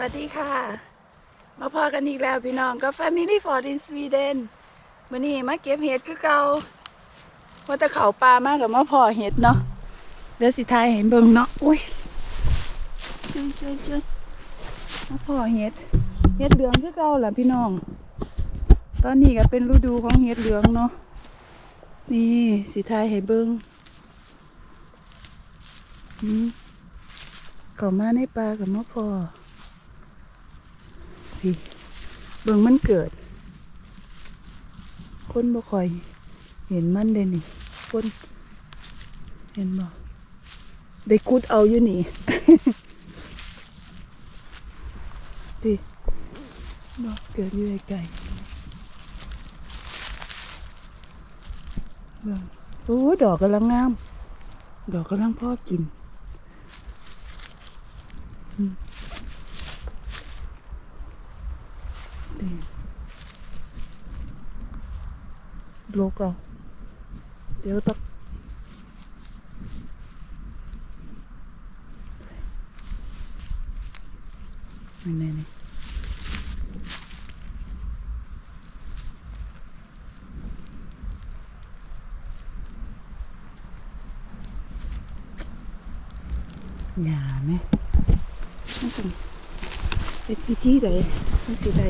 วัสดีค่ะ มาพอกันอีกแล้วพี่น้องกับ Family for in Sweden มื้อนี้มาเก็บเห็ดคือเก่าว่าแต่เขาปลามากกับมาพอเห็ดเนาะเดี๋ยวสิทายเห็นเบิ่งเนาะอุ้ยช่วยช่วยช่วยมาพอเห็ดเห็ดเหลืองคือเก่าล่ะพี่น้อง ตอนนี้ก็เป็นฤดูของเห็ดเหลืองเนาะนี่สิทายให้เบิ่งอืมก็มาในป่ากับมาพอ พี่ เบิ่งมันเกิด คนบ่คอย เห็นมันเลยนี่ คน เห็นบ่ได้กุดเอาอยู่นี่พี่บ่เกิดอยู่ไกลเบิ่งโอ้ดอกกำลังงาม ดอกกำลังพอกินนี่ โลกเอาเดี๋ยวต้องนี่นี่นี่อย่าไหมมันต้องเป็นพิธีใดมันสิใด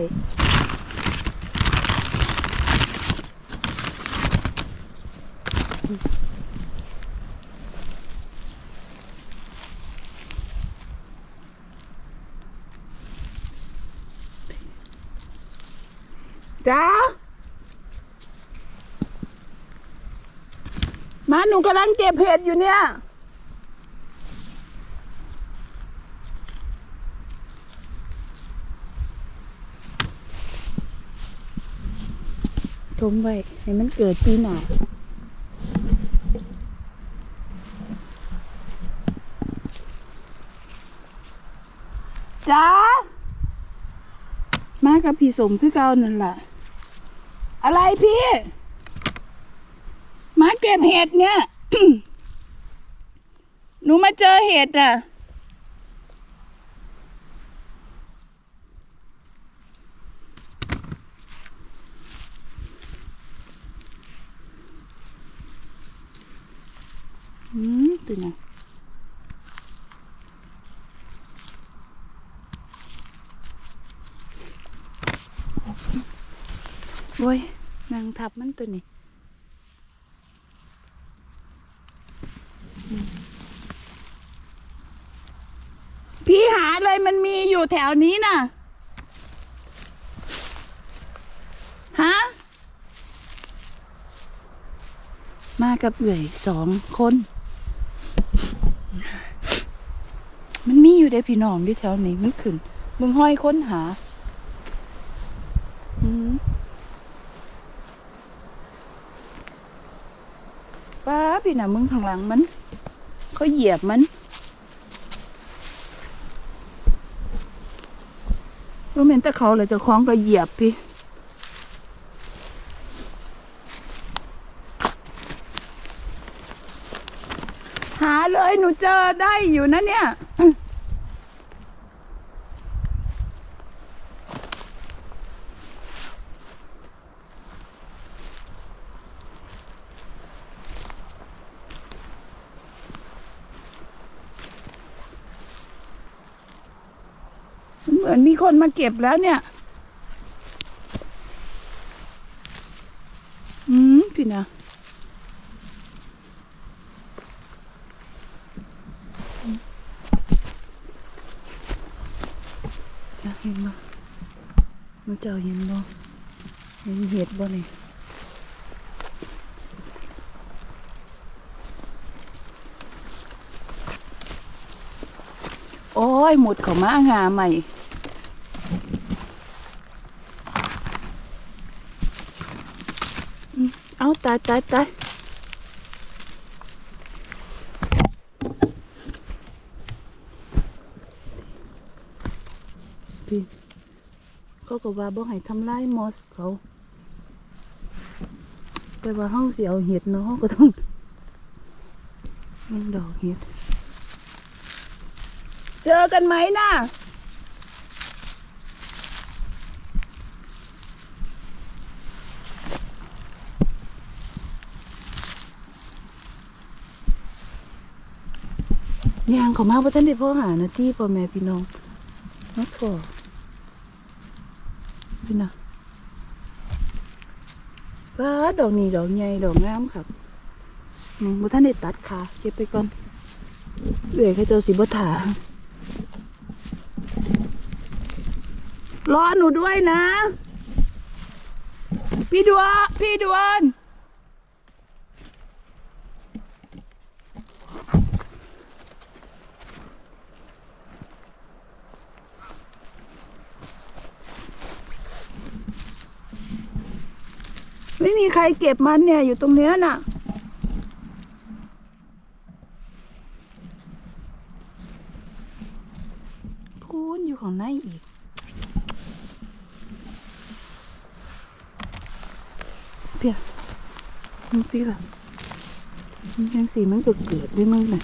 จ้ามาหนูกำลังเก็บเห็ดอยู่เนี่ย ทมไว้ให้มันเกิดปีหน้าจ้ามากับพี่สมคือเก่านั่นแหละ อะไรพี่มาเก็บเห็ดเนี่ยหนูมาเจอเห็ดอะ อืมตัวน่ะโว้ยนาง ทับมันตัวนี้พี่หาเลยมันมีอยู่แถวนี้น่ะ ฮะ มากับเอื่อยสองคน มันมีอยู่เด้พี่น้องที่แถวนี้มันขึ้นมึงห้อยค้นหา อืมป้า พี่นะมึงข้างหลังมันเขาเหยียบมันรู้เมนแต่เขาเลยจะคล้องก็เหยียบพี่หาเลยหนูเจอได้อยู่นะเนี่ย เหมือนมี คนมาเก็บแล้วเนี่ย อืมพี่นะอยากเห็นบ่หนูเจ้าเห็นบ่เห็นเห็ดบ่นี่โอ้ยหมดเขามางาใหม่เอายตายตายพี่ก็ก็ว่าบ่ให้ทำลายมอสเขา แต่ว่าเฮาสิเอาเห็ดเนาะก็ต้องมันดอกเห็ด เจอกันไหมนะ่ะ ยางเขามาบ่ทันได้พ่อหานาที่พ่อแม่พี่น้องมาพอพี่น้องว้าดอกนี้ดอกใหญ่ดอกงามครับบ่ทันได้ตัดขาเก็บไปก่อนเอื้อยเขาเจอสิบ่ถารอหนูด้วยนะ พี่ดวงพี่ดวน ไม่มีใครเก็บมันเนี่ยอยู่ตรงเนี้ยน่ะพูนอยู่ของในอีกเปียมึงตีละมันยังสีมันเก็เกิดด้วยมึงน่ะ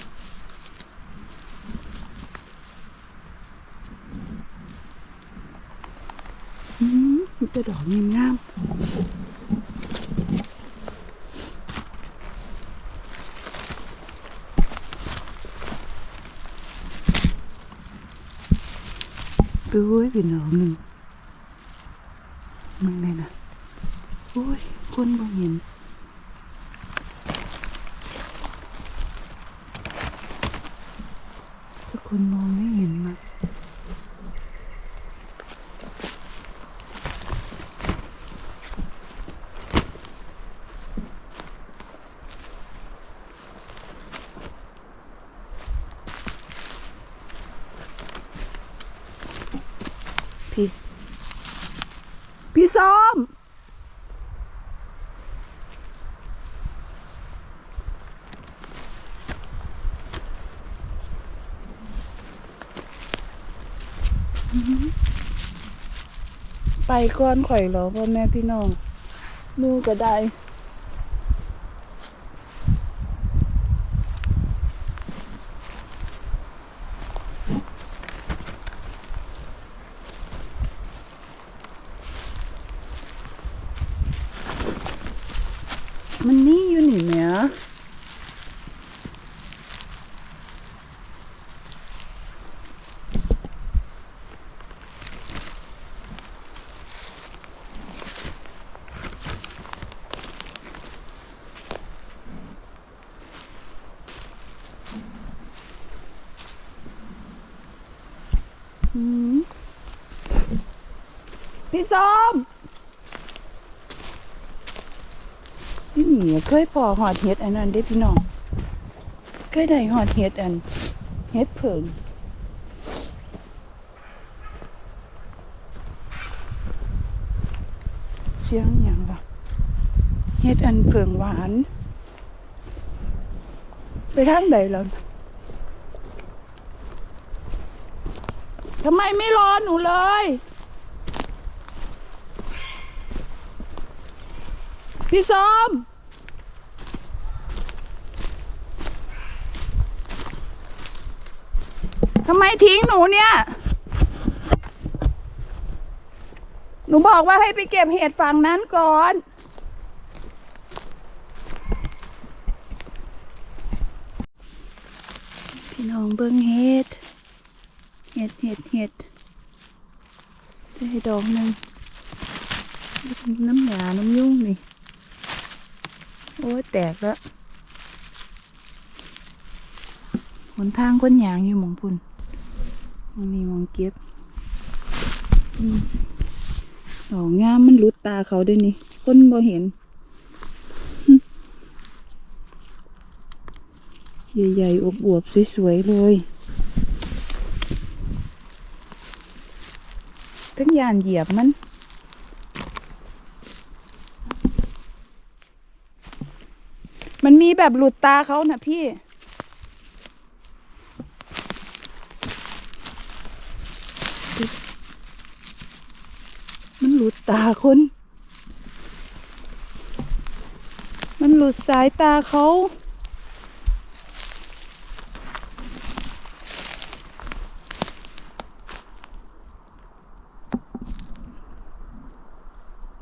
อืมมันจะดอกงามงาม ดูไว้พี่น้องหนึ่งมึงเนี่ยนะโอ้ยคนบ่เห็นถ้าคนมองไม่เห็นมาพี่ พี่ส้ม ไป ก้อนข่อยเหรอพ่อแม่พี่น้องมูก็ได้มันนี่อยู่นี่แหม่ อืม พี่ส้มพี่หนีเคยพอหอดเห็ดอันนั้นได้พี่น้อง เคยได้หอดเห็ดอันเห็ดเผิงเสียงอย่างล่ะเห็ดอันเผิงหวาน ไปทางใดแล้วทำไมไม่รอหนูเลย พี่ส้มทำไมทิ้งหนูเนี่ย หนูบอกว่าให้ไปเก็บเห็ดฝั่งนั้นก่อน พี่น้องเบิ้งเห็ด เห็ดเห็ดเห็ดได้ดอกหนึ่งน้ำหยาน้ำยุ่งนี่ อ้ยแตกแล้วหนทางคนยางอยู่หมองพุ่นมองนี่มองเก็บอืมดอกงามมันหลุดตาเขาด้วยนี่คนบ่เห็น ใหญ่ๆอวบๆสวยๆเลยทั้งยานเหยียบมัน มันมี แบบหลุดตาเขานะพี่ มันหลุดตาคน มันหลุดสายตาเขา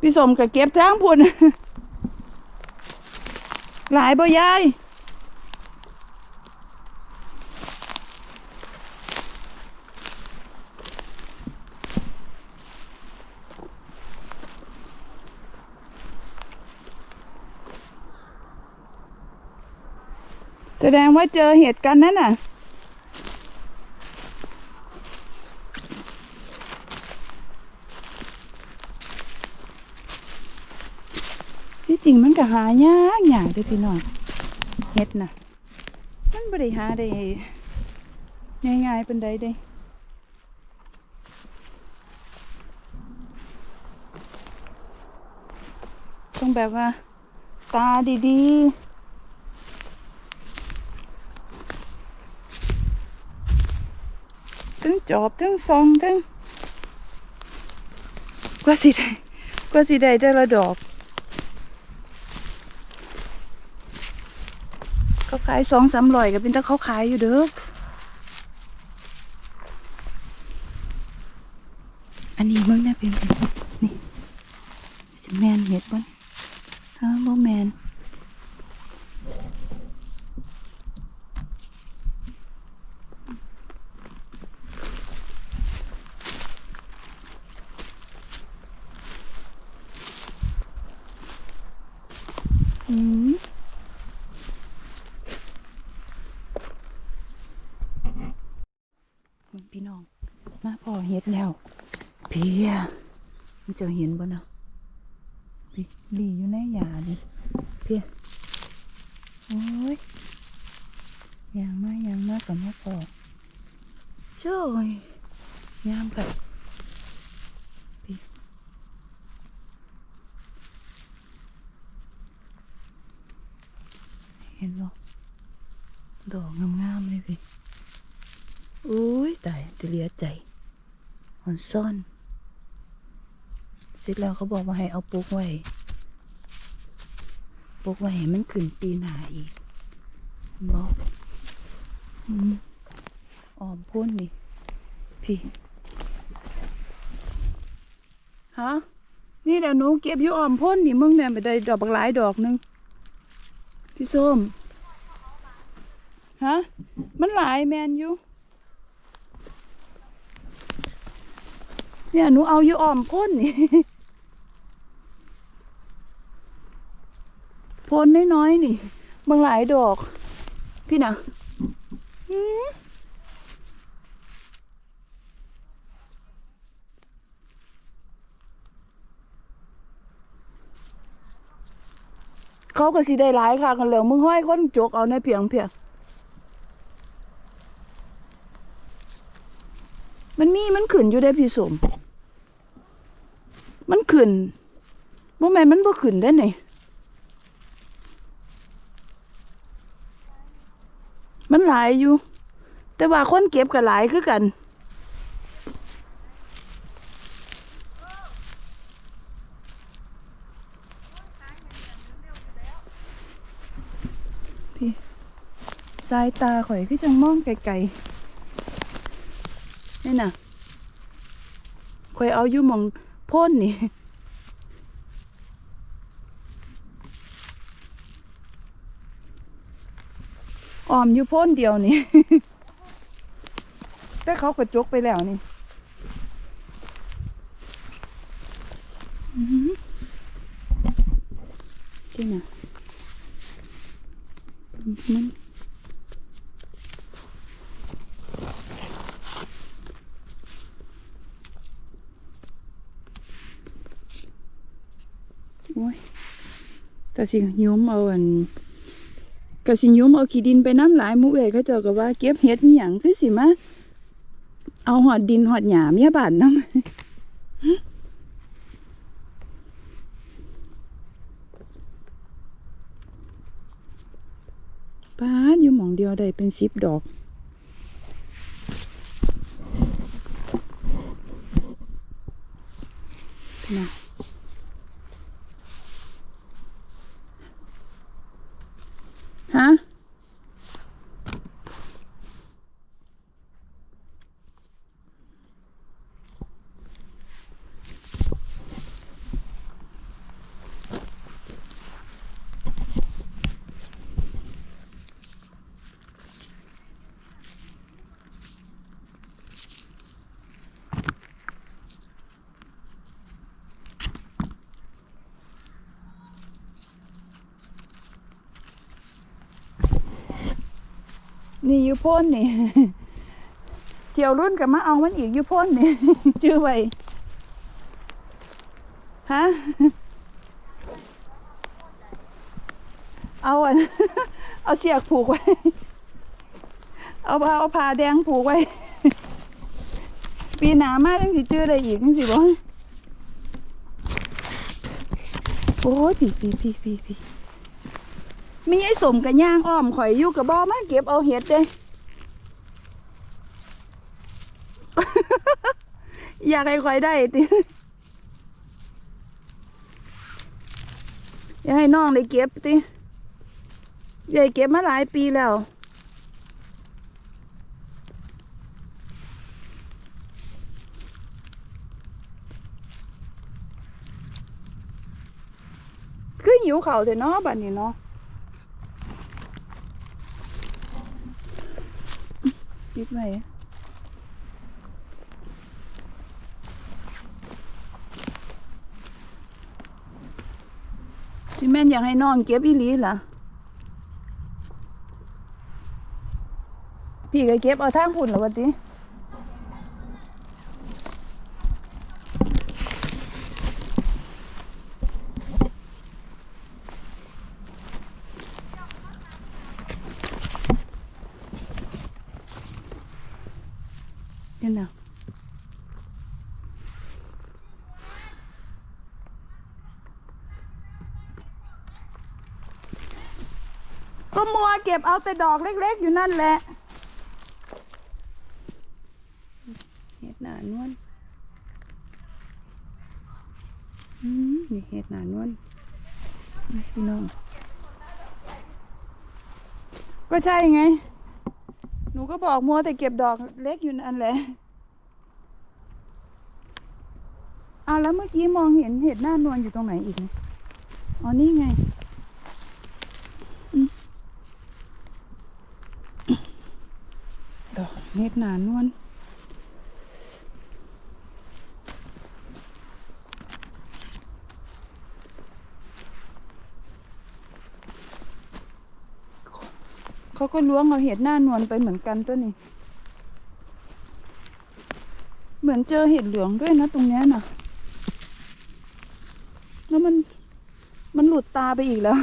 พี่สมกับเก็บทางพุ่น หลายบ่ยายแสดงว่าเจอเหตุการณ์นั้นน่ะ จริงมันก็หายากยากเด้อพี่น้องเฮ็ดนะมันบ่ได้หาได้ง่ายๆเปานใดเด้ต้องแบบว่า ตาดีๆทั้งจอบทั้งซองทั้งกว่าสิได้กว่าสิได้แต่ละดอก ขายสองสามร้อยก็เป็นตะเขาขายอยู่เด้อนนี้มึงนะเป็นเป็นนี่สิแมนเห็ดบ่ฮะบ่แมนอืมมึงพี่น้อง มา พอเห็ดแล้ว เพียมันจะเห็นบ่เนาะสิหลีอยู่ในหยาเลยเพียโอ้ยยางมากยางมากกับมาพอช่วยยามกับพี่เห็นบ่ดอกงามๆเลยพี่อุ้ยตายจะเหลียใจ อ่อน ซ่อน เสร็จแล้วเขาบอกว่าให้เอาปลูกไว้ปลูกไว้ให้มันขึ้นปีหน้าอีกบอกอืมอ้อมพ่นนี่ พี่ ฮะ นี่แหละหนูเก็บอยู่อ้อมพ่นนี่มึงเนี่ยไปได้ดอกบักหลายดอกนึง พี่ส้ม ฮะ มันหลายแมนอยู่ เนี่ยหนูเอาอยู่อ้อมพ่นนี่พ่นน้อยๆนี่ บางหลายดอก พี่นะเขาก็สิได้หลายค่ะกันแล้วมึงห้อยคนจกเอาในเพียงเพียงมันมีมันขึ้นอยู่ได้พี่สม มันขึ้นโมแมนมันบ่ขึ้นได้ไหนมันหลายอยู่ แต่ว่าคนเก็บก็หลายคือกัน พี่สายตาข่อยคือจังมองไกลๆนี่น่ะข่อยเอาอยู่มอง พ่นนี่ออมอยู่พ่นเดียวนี่ แต่เขากระจกไปแล้วนี่อื้อหือจริงอะมัน โอ้ยแต่สิยุ้มเอาอันกสิยุมเอาขี้ดินไปน้ำหลายมูเอ๋เขาเจ้าก็ว่าเก็บเห็ดนี่หยังคือสิมาเอาหอดดินหอดหยามเมียบานน้ำป้าอยู่หมองเดียวได้เป็นสิบดอก นี่ยูพ่นนี่เที่ยวรุ่นกับมาเอามันอีกยูพ่นนี่ชื่อไว้ฮะเอาอันเอาเสียกผูกไว้ เอาผ้าเอาผ้าแดงผูกไว้ ปีหนามากจังสิจื้อได้อีกจังสิบ่โอ้ยพี่พี่พี่พี่พี่ มีไอ้สมกับย่างอ้อมข่อยอยู่กับบ่อมาเก็บเอาเห็ดเด้อยากให้ข่อยได้ติอยากให้น้องได้เก็บติยายเก็บมาหลายปีแล้วคือหิวเขาแต่เนาะบัดนี้เนาะ ปิดไว้ที่แม่นอยากให้น้องเก็บอีหลีล่ะ พี่ก็เก็บเอาทางพุ่นแล้ววัติเห็นน่ะก็มัวเก็บเอาแต่ดอกเล็ก ๆ อยู่นั่นแหละเห็ดหนานวลอืมนี่เห็ดหนานวลพี่น้อง ก็ใช่ไง หนูก็บอกมัวแต่เก็บดอกเล็กอยู่นั่นแหละอ้าวแล้วเมื่อกี้มองเห็นเห็ดหน้านวลอยู่ตรงไหนอีก อ๋อนี่ไงอืมดอก เห็ดหนานวลเขาก็ล้วงเอาเห็ดหน้านวลไปเหมือนกันตัวนี้ เหมือนเจอเห็ดเหลืองด้วยนะตรงเนี้ยน่ะแล้วมันมันหลุดตาไปอีกแล้ว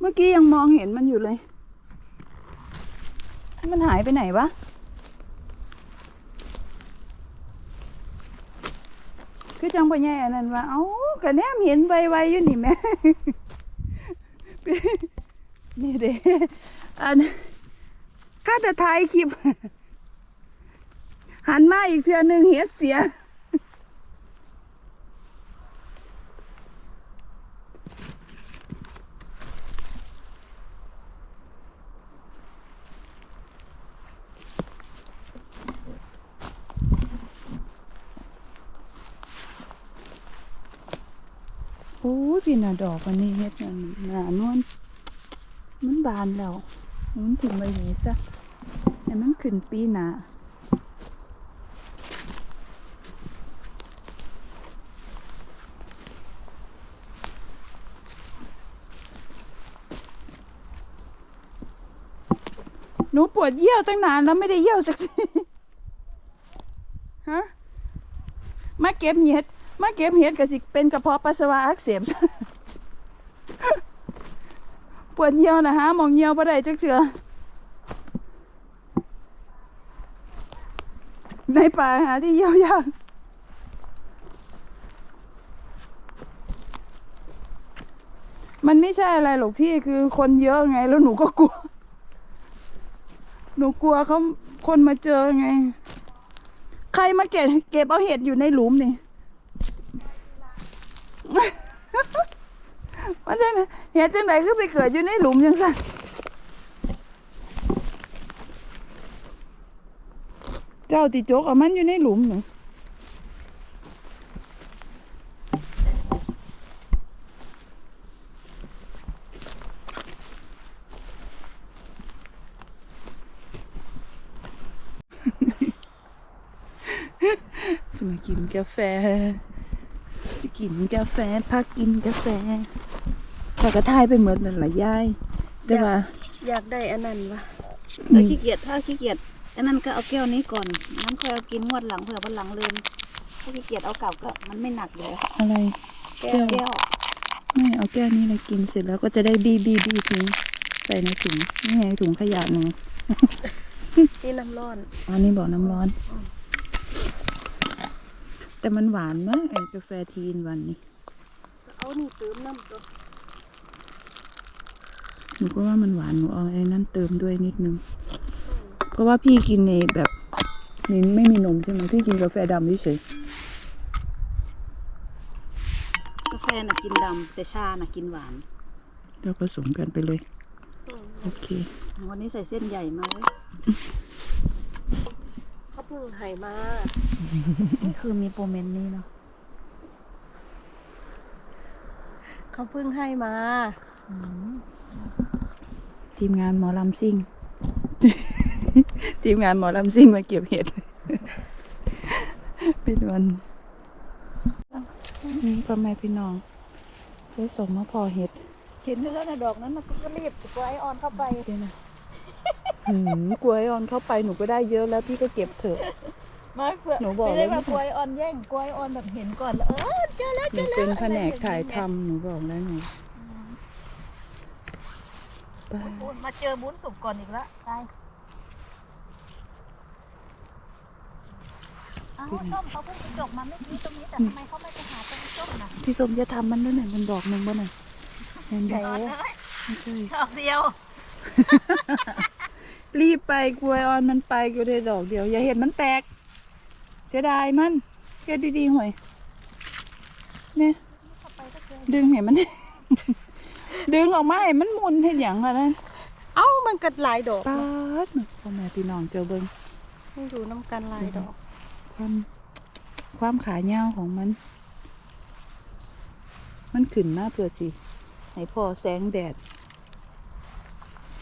เมื่อกี้ยังมองเห็นมันอยู่เลย มันหายไปไหนวะ คือจังไปแย่อันนั้นว่าเอ้ากระแนมเห็นไวๆอยู่นี่แม่นี่เด้อันข้าจะถ่ายคลิปหันมาอีกเทือหนึ่งเห็ดเสีย อ้ยพี่น่ะดอกอันนี้เฮ็ดอันหนานวลมันบานแล้วมันถึงไปนี้ซะให้มันขึ้นปีหนาหนูปวดเยี่ยวตั้งนานแล้วไม่ได้เยี่ยวสักที ฮะ มาเก็บเห็ด มาเก็บเห็ดก็สิเป็นกระเพาะปัสสาวะอักเสบปวดเยี่ยวนะฮะมองเยี่ยวบ่ได้จักเถื่อในป่าหาที่เยี่ยวยากมันไม่ใช่อะไรหรอกพี่คือคนเยอะไง แล้วหนูก็กลัว หนูกลัวเขาคนมาเจอไง ใครมาเก็บเก็บเอาเห็ดอยู่ในหลุมนี่ มันจังไหนเห็ดจังไหนคือไปเกิดอยู่ในหลุมจังสันเจ้าติโจกเอามันอยู่ในหลุมหนึ่งจะมากินกาแฟ จะกินกาแฟพักกินกาแฟ ข้อยก็ทายไปเหมือนนั่นแหละยายแต่ว่า อยากได้อันนั้นวะแล้วขี้เกียจถ้าขี้เกียจอันนั้นก็เอาแก้วนี้ก่อนนั้นค่อยเอากินงวดหลังเผื่อวันหลังลืมถ้าขี้เกียจเอาเก่าก็มันไม่หนักเลยอะไรแก้ว แก้วไม่เอาแก้วนี้เลยกินเสร็จแล้วก็จะได้บีบีบีทิ้งใส่ในถุงนี่ไงถุงขยะหนูที่น้ำร้อนอันนี้บอกน้ำร้อน แต่มันหวานมากไอ้กาแฟทีนวันนี้เอานี่เติมน้ำตัว หนูก็ว่ามันหวานหนูเอาไอ้นั้นเติมด้วยนิดนึง เพราะว่าพี่กินในแบบนี่ไม่มีนมใช่ไหมพี่กินกาแฟดำเฉยกาแฟน่ะกินดำแต่ชาน่ะกินหวานๆเราผสมกันไปเลย โอเค วันนี้ใส่เส้นใหญ่มาเว้ยเขาเพิ่งใหายมานี่คือมีโปรเมนต์นี้เนาะเขาเพิ่งให้มา ทีมงานหมอลำซิ่ง ทีมงานหมอลำซิ่งมาเก็บเห็ด เป็นวันนี่พ่อแม่พี่น้องได้ส่งมาพอเห็ด เห็นแล้วนะดอกนั้นมันก็รีบตัวไอออนเข้าไปเดี๋ยวนะหืมกลัวไอออนเข้าไปหนูก็ได้เยอะแล้วพี่ก็เก็บเถอะ ไม่เพื่อหนูบอกไม่แล้ได้วมากล้วยออนแย่งกล้วยออนแบบเห็นก่อนแล้วเออเจอแล้วหนูเป็นแผนกถ่ายทำหนูบอกแล้วหนู ไปบุญมาเจอบุญสุกก่อนอีกแล้วตายอ้าวส้มเขาเพิ่งจะจบมาเมื่อกี้ตรงนี้แต่ทำไมเขาไม่ไปหาตรงส้มน่ะพี่ส้มจะทำมันด้วยหน่อยมันดอกหนึ่งบ่หน่อยเห็นไหมดอกเลยไม่ใช่ดอกเดียวรีบไปกลัวไอออนมันไปก็ได้ดอกเดียว อย่าเห็นมันแตก เสียดายมันเฮ็ดดีๆห่วยเนี่ยดึงเห็นมัน ดึงออกมาให้มันหมุนเห็นอย่างอะนะเอ้ามันกัดหลายดอกปาดมาพ่อแม่พี่น้องเจอเบิ้งให้ดูน้ำกันหลายดอก ความความขายาวของมัน มันขึ้นมาเพื่อสิให้พอแสงแดด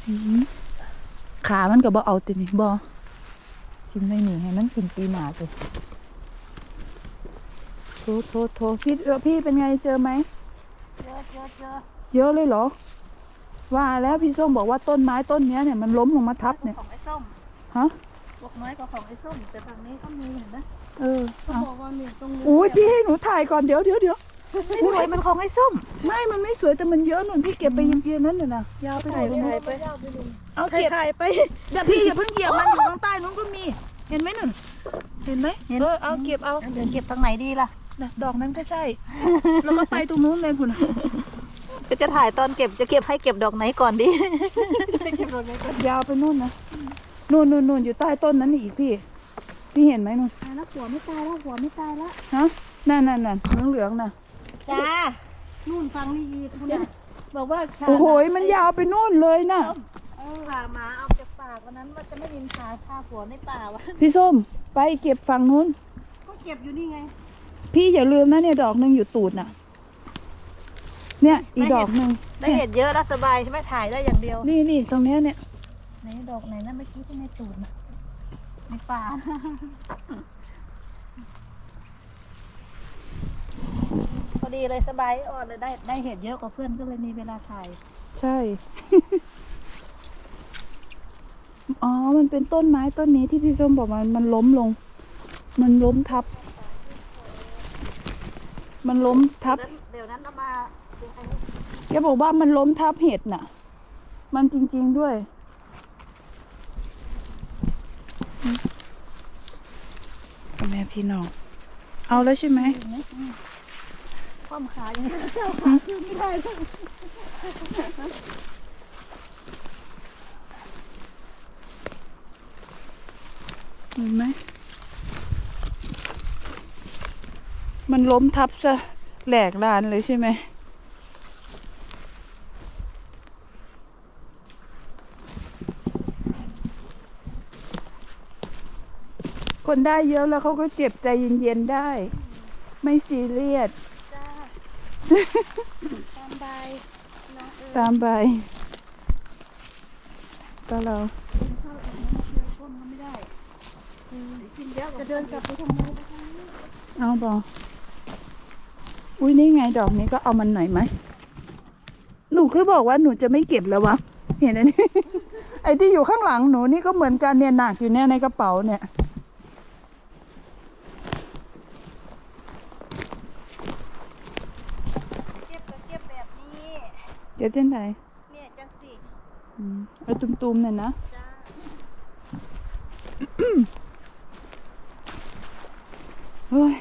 อื้อหือขามันก็บ่เอาตินี่บ่จิ้มได้หนีให้มันขึ้นปีหนาเลยโทโทโทพี่เออพี่เป็นไงเจอไหมเจอเจอเจอ เยอะเลยเหรอ ว่าแล้วพี่ส้มบอกว่าต้นไม้ต้นเนี้ยเนี่ยมันล้มลงมาทับเนี่ยของไอ้ส้มฮะบอกน้อยกว่าของไอ้ส้มแต่ฝั่งนี้ก็มีเห็นไหมเออเขาเอาบอกว่านี่ตรงนี้อุ้ยพี่ให้หนูถ่ายก่อนเดี๋ยวเดี๋ยวเดี๋ยวไม่สวยมันของไอ้ส้ม ไม่มันไม่สวยแต่มันเยอะหนุนพี่เก็บไปยิมเพียนั้นน่ะนะยาวไปไหนตรงนู้นไปเอาถ่ายเก็บถ่ายไปอย่าพี่อย่าเพิ่งเหยียบมันอยู่ข้างใต้นู้นก็มี เห็นไหมหนุนเห็นไหมเออเอาเก็บเอาเดินเก็บทางไหนดีล่ะน่ะดอกนั้นก็ใช่ แล้วก็ไปตรงนู้นเลยคุณ ก็จะถ่ายตอนเก็บจะเก็บให้เก็บดอกไหนก่อนดียาวไปนู่นนะนู่นนู่นนู่นอยู่ใต้ต้นนั้นอีกพี่ พี่เห็นไหมนู่นตายแล้วหัวไม่ตายแล้วหัวไม่ตายแล้วฮะนั่นนั่นนั่นเหลืองเหลืองๆน่ะจ้านู่นฟังนี่อีกคุณน่ะบอกว่าโอ้โหมันยาวไปนู่นเลยน่ะเออพามาเอาจากป่าวันนั้นว่าจะไม่มินพาพาผัวในป่าวะพี่ส้มไปเก็บฝั่งนู้นก็เก็บอยู่นี่ไง พี่อย่าลืมนะเนี่ยดอกหนึ่งอยู่ตูดน่ะ เนี่ยอีกดอกหนึ่งได้เห็นเยอะแล้วสบายใช่ไหมถ่ายได้อย่างเดียว นี่นี่ตรงเนี้ยเนี่ยไหนดอกไหนนั่นเมื่อกี้ที่ในตูดน่ะในป่าพอดีเลยสบายอ่อนเลยได้ได้เห็นเยอะกว่าเพื่อนก็เลยมีเวลาถ่าย ใช่ อ๋อ มันเป็นต้นไม้ต้นนี้ที่พี่ส้มบอกว่ามันล้มลง มันล้มทับ มันล้มทับ เดี๋ยวนั้นเรามา เดี๋ยวใครแกบอกว่ามันล้มทับเห็ดน่ะ มันจริง ๆด้วย แม่พี่น้อง เอาแล้วใช่ไหมความขาอย่างนี้เจ้าขาขึ้นไม่ได้เห็นไหม มันล้มทับซะแหลกลานเลยใช่ไหม คนได้เยอะแล้วเขาก็เจ็บใจเย็นๆได้ ไม่ซีเรียสจ้า ตามใบตามใบก็เราเอะจะเดินกลับไปทำไมเอาบออุ้ยนี่ไงดอกนี้ก็เอามันหน่อยไหม หนูเคยบอกว่าหนูจะไม่เก็บแล้ววะ เห็นอันนี้ ไอ้ที่อยู่ข้างหลังหนูนี่ก็เหมือนกันเนี่ยหนักอยู่เนี่ยในกระเป๋าเนี่ย ก็บจังไดเนี่ยจังสี่เอาตุ้มๆน่ยนะเฮ้ย